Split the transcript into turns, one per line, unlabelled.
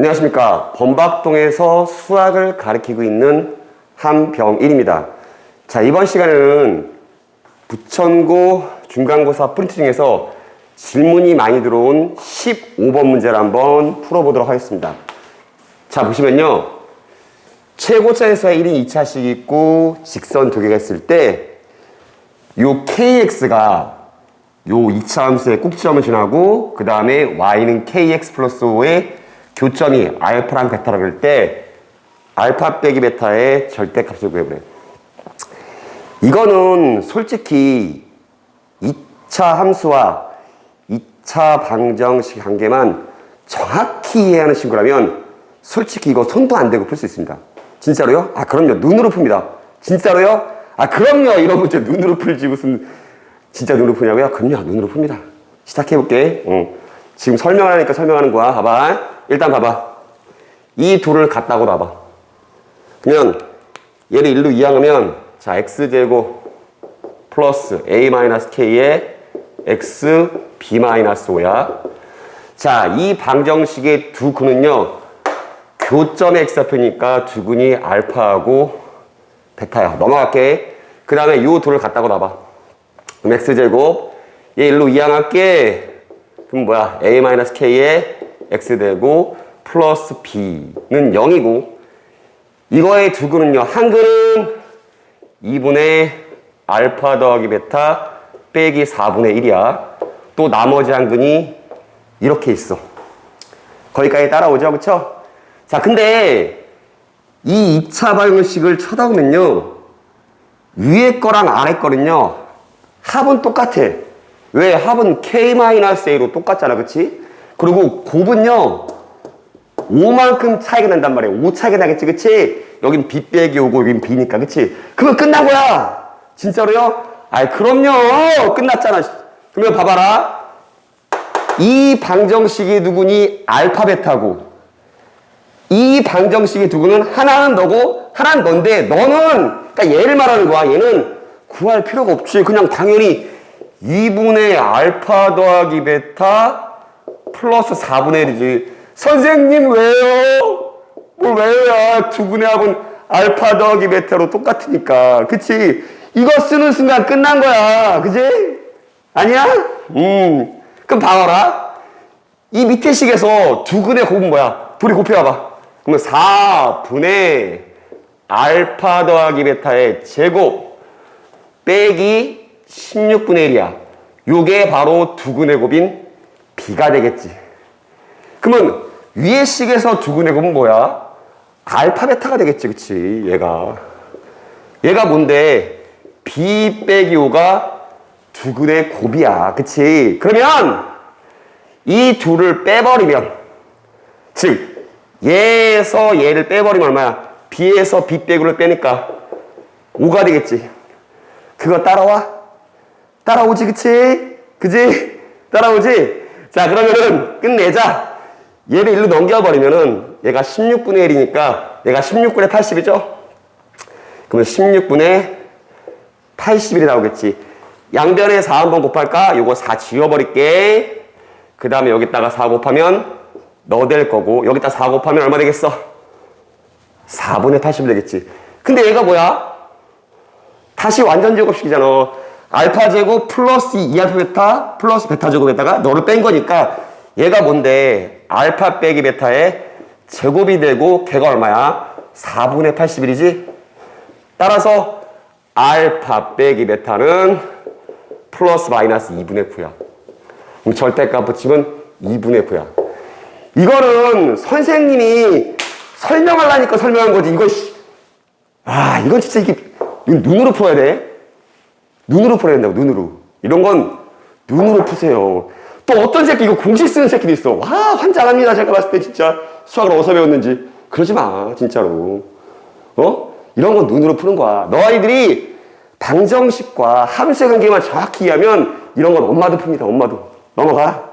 안녕하십니까. 범박동에서 수학을 가르치고 있는 한병일입니다. 자, 이번 시간에는 부천고 중간고사 프린트 중에서 질문이 많이 들어온 15번 문제를 한번 풀어보도록 하겠습니다. 자, 보시면요. 최고차에서의 1인 2차식 있고 직선 두 개가 있을 때 요 kx가 요 2차 함수의 꼭지점을 지나고 그 다음에 y는 kx 플러스 5의 교점이 알파랑 베타라 그럴 때 알파 빼기 베타의 절대값을 구해보래. 이거는 솔직히 2차 함수와 2차 방정식 관계만 정확히 이해하는 친구라면 솔직히 이거 손도 안 대고 풀 수 있습니다. 진짜로요? 아 그럼요. 눈으로 풉니다. 진짜로요? 아 그럼요. 이런 문제 눈으로 풀지 무슨 진짜 눈으로 푸냐고요? 그럼요. 눈으로 풉니다. 시작해볼게. 응. 지금 설명하니까 설명하는 거야. 봐봐. 일단 봐봐. 이 둘을 같다고 봐봐. 그러면 얘를 1로 이항하면 자 x제곱 플러스 a-k의 x b-5야. 자, 이 방정식의 두 근은요. 교점의 x좌표니까 두 근이 알파하고 베타야. 넘어갈게. 그 다음에 요 둘을 갖다고 놔봐. 그럼 x제곱 얘 일로 이항할게. 그럼 뭐야? a-k의 x 되고 플러스 b는 0이고 이거의 두 근은요. 한 근은 2분의 알파 더하기 베타 빼기 4분의 1이야. 또 나머지 한 근이 이렇게 있어. 거기까지 따라오죠. 그쵸? 자, 근데 이 2차 방정식을 쳐다보면요. 위에 거랑 아래 거는요. 합은 똑같아. 왜? 합은 k-a로 똑같잖아. 그치? 그리고 곱은요. 5만큼 차이가 난단 말이야. 5 차이가 나겠지. 그치? 여긴 b 빼기 5고 여긴 b니까. 그치? 그러면 끝난 거야. 진짜로요? 아이, 그럼요. 끝났잖아. 그러면 봐봐라. 이 방정식이 누구니? 알파벳하고 이두 근은 하나는 너고 하나는 넌데 너는 그러니까 얘를 말하는 거야. 얘는 구할 필요가 없지. 그냥 당연히 2분의 알파 더하기 베타 플러스 4분의 1이지. 선생님 왜요? 뭘 왜요? 두 분의 합은 알파 더하기 베타로 똑같으니까. 그치? 이거 쓰는 순간 끝난 거야. 그지? 아니야? 음. 그럼 봐봐라. 이 밑에 식에서 두 근의 곱은 뭐야? 둘이 곱해봐봐. 그러면 4분의 알파 더하기 베타의 제곱 빼기 16분의 1이야. 요게 바로 두근의 곱인 b가 되겠지. 그러면 위의 식에서 두근의 곱은 뭐야? 알파 베타가 되겠지, 그치? 얘가. 얘가 뭔데? b 빼기 5가 두근의 곱이야. 그치? 그러면 이 둘을 빼버리면 즉 얘에서 얘를 빼버리면 얼마야? b에서 b 빼기를 빼니까 5가 되겠지. 그거 따라와? 따라오지, 그치? 그지? 따라오지? 자, 그러면은 끝내자. 얘를 일로 넘겨버리면은 얘가 16분의 1이니까 얘가 16분의 80이죠? 그러면 16분의 81이 나오겠지. 양변에 4 한번 곱할까? 요거 4 지워버릴게. 그 다음에 여기다가 4 곱하면 너 될 거고 여기다 4 곱하면 얼마 되겠어? 4분의 80이 되겠지. 근데 얘가 뭐야? 다시 완전 제곱식이잖아. 알파 제곱 플러스 2알파 베타 플러스 베타 제곱에다가 너를 뺀 거니까 얘가 뭔데? 알파 빼기 베타의 제곱이 되고 걔가 얼마야? 4분의 81이지? 따라서 알파 빼기 베타는 플러스 마이너스 2분의 9야. 그럼 절대값 붙이면 2분의 9야. 이거는 선생님이 설명하려니까 설명한 거지. 이거, 씨. 아, 이건 진짜 이게, 눈으로 풀어야 돼. 눈으로 풀어야 된다고, 눈으로. 이런 건 눈으로 푸세요. 또 어떤 새끼, 이거 공식 쓰는 새끼도 있어. 와, 환장합니다. 제가 봤을 때 진짜 수학을 어디서 배웠는지. 그러지 마, 진짜로. 어? 이런 건 눈으로 푸는 거야. 너 아이들이 방정식과 함수의 관계만 정확히 이해하면 이런 건 엄마도 풉니다, 엄마도. 넘어가.